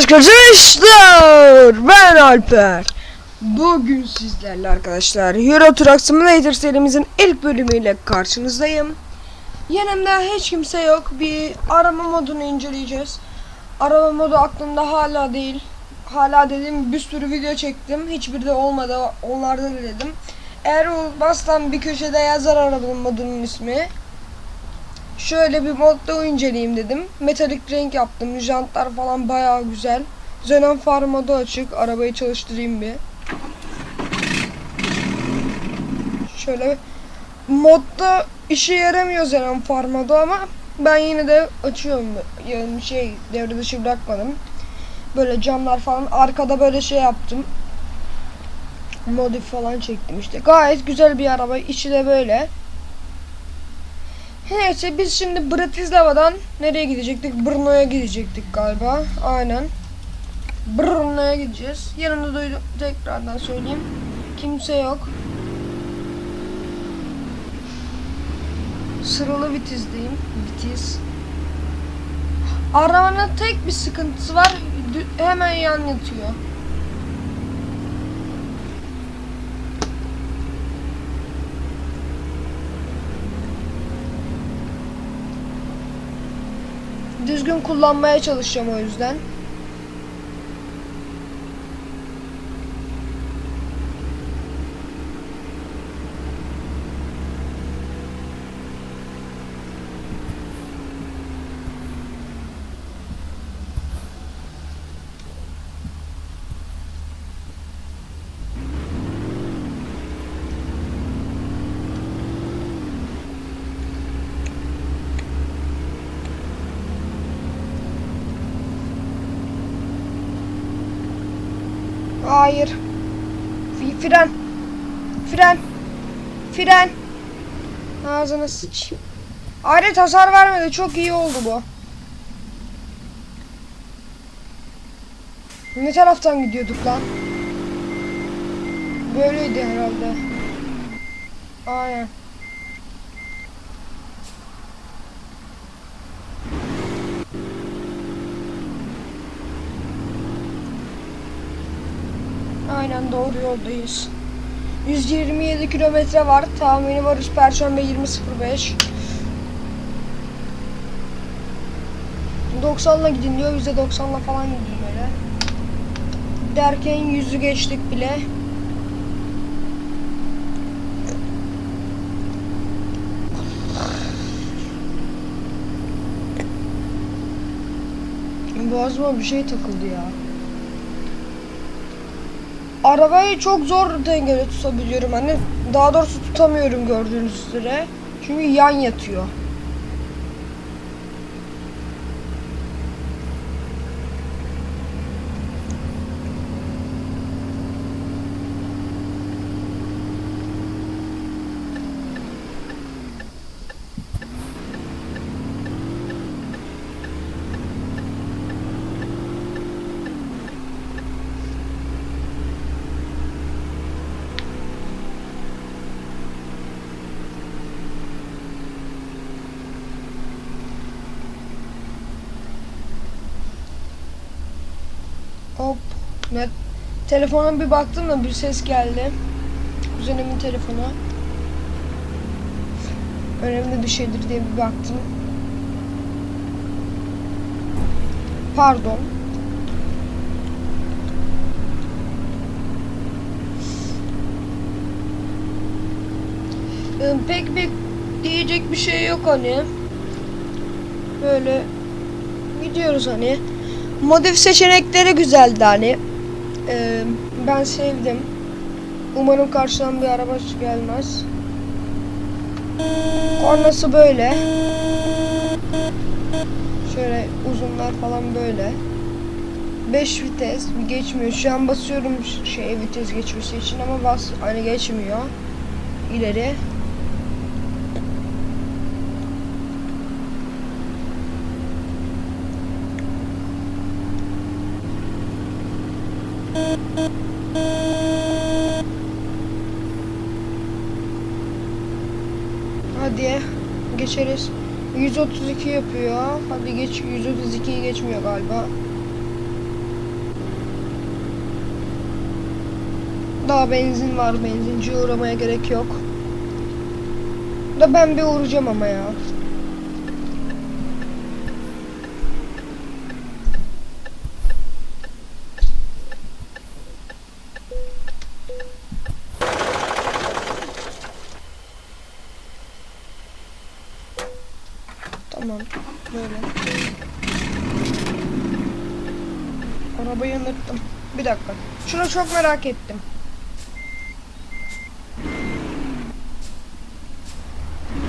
Arkadaşlar ben Alper. Bugün sizlerle arkadaşlar Euro Truck Simulator serimizin ilk bölümüyle karşınızdayım. Yanımda hiç kimse yok. Bir arama modunu inceleyeceğiz. Arama modu aklımda hala değil. Hala dedim bir sürü video çektim. Hiçbiri de olmadı. Onlarda da dedim. Eğer olmazsam bir köşede yazar arabanın modunun ismi. Şöyle bir modda inceleyeyim dedim. Metalik renk yaptım. Jantlar falan bayağı güzel. Xenon far açık. Arabayı çalıştırayım bir. Şöyle modda işe yaramıyor Xenon far ama ben yine de açıyorum. Yani şey devre dışı bırakmadım. Böyle camlar falan arkada böyle şey yaptım. Modif falan çektim işte. Gayet güzel bir araba. İçi de böyle. Neyse biz şimdi Bratislava'dan nereye gidecektik? Brno'ya gidecektik galiba. Aynen. Brno'ya gideceğiz. Yanımda duydum tekrardan söyleyeyim. Kimse yok. Sıralı vitizdeyim. Vitiz. Arabanın tek bir sıkıntısı var. Hemen yan yatıyor. Düzgün kullanmaya çalışacağım o yüzden. Hayır. F- Fren. Fren. Fren. Ağzına sıç. Alet hasar vermedi. Çok iyi oldu bu. Ne taraftan gidiyorduk lan? Böyleydi herhalde. Aynen. Aynen doğru yoldayız. 127 kilometre var. Tahmini varış Perşembe 20.05. 90'la gidin diyor. Biz de 90'la falan gidiyor böyle. Derken yüzü geçtik bile. Boğazıma bir şey takıldı ya. Arabayı çok zor dengede tutabiliyorum. Hani daha doğrusu tutamıyorum gördüğünüz üzere. Çünkü yan yatıyor. Hop. Ne? Telefona bir baktım da bir ses geldi. Kuzenimin telefonu. Önemli bir şeydir diye bir baktım. Pardon. Ee, Pek bir diyecek bir şey yok hani. Böyle gidiyoruz hani. Modif seçenekleri güzeldi hani. Ee, ben sevdim. Umarım karşıdan bir araba gelmez. Kornası böyle. Şöyle uzunlar falan böyle. 5 vites geçmiyor. Şu an basıyorum şey vites geçmesi için ama bas hani geçmiyor. İleri. Hadi geçeriz. 132 yapıyor. Hadi geç 132'yi geçmiyor galiba. Daha benzin var. Benzinci uğramaya gerek yok. Da ben bir uğrayacağım ama ya. Bir dakika. Şunu çok merak ettim.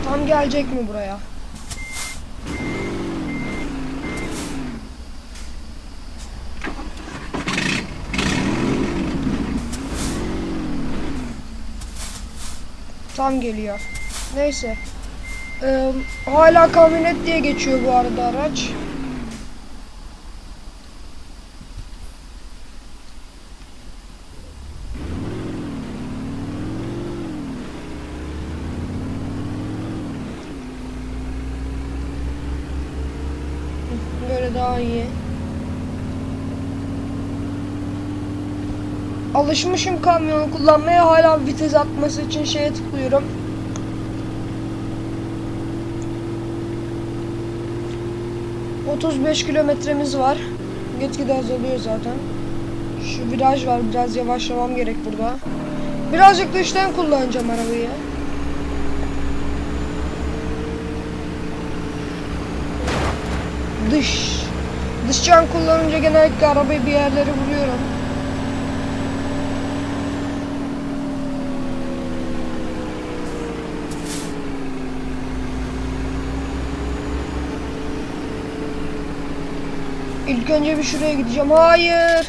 Tam gelecek mi buraya? Tam geliyor. Neyse. Ee, hala kamyonet diye geçiyor bu arada araç. Daha iyi. Alışmışım kamyonu kullanmaya hala vites atması için şeye tıklıyorum. ...35 kilometremiz var. Gitgide azalıyor zaten. Şu viraj var. Biraz yavaşlamam gerek burada. Birazcık dıştan kullanacağım arabayı. Dış. Dışcan kullanınca genellikle arabayı bir yerlere vuruyorum. İlk önce bir şuraya gideceğim. Hayır.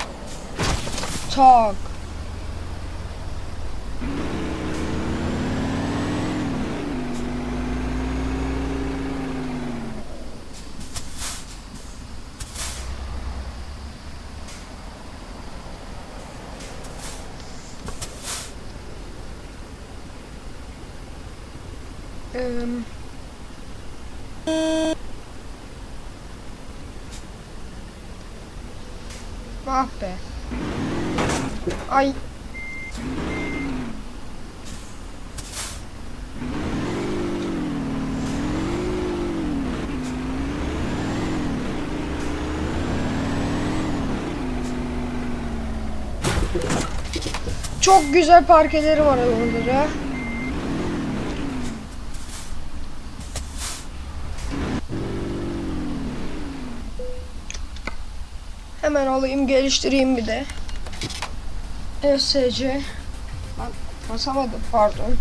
Tak. Eee... Ah be. Ay. Çok güzel parkeleri var oraları. Alayım geliştireyim bir de. SC Bak, Basamadım pardon.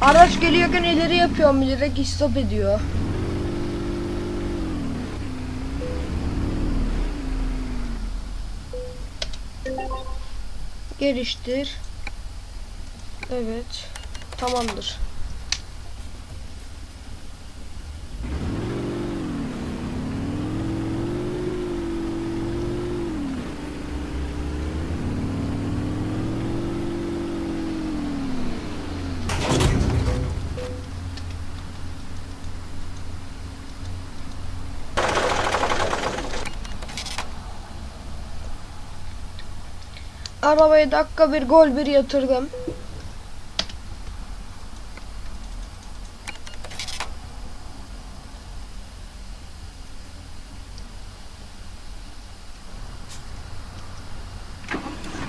Araç geliyorken ileri yapıyorum bilerek stop ediyor. Geliştir. Evet. Tamamdır. Arabayı dakika bir gol bir yatırdım.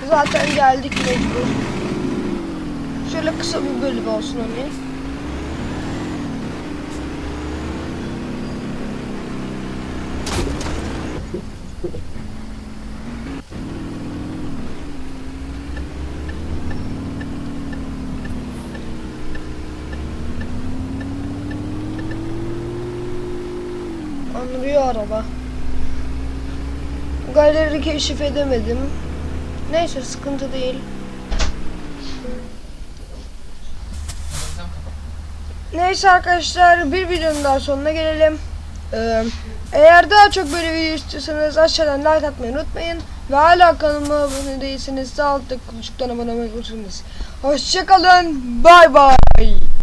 Zaten geldik mecbur. Şöyle kısa bir bölüm olsun hani. Anlıyor araba. Galeri keşif edemedim. Neyse sıkıntı değil. Neyse arkadaşlar bir videonun daha sonuna gelelim. Ee, eğer daha çok böyle video istiyorsanız aşağıdan like atmayı unutmayın. Ve hala kanalıma abone değilseniz de alttaki kutucuktan abone olmayı unutmayınız. Hoşçakalın. Bay bay.